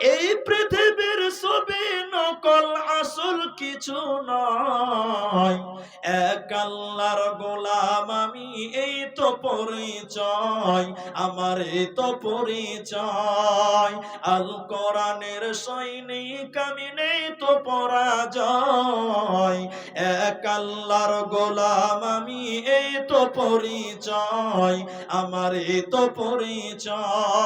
এই পৃথিবীর ছবি নকল আসল কিছু নয়। এক আল্লাহর গোলাম, আমি এই তো পরিচয়, আমার এই তো পরিচয়। আল কোরআনের সৈনিক, আমি নেই তো পরাজয়। এক আল্লাহর গোলাম, আমি এই তো পরিচয়, আমার এই তো পরিচয়।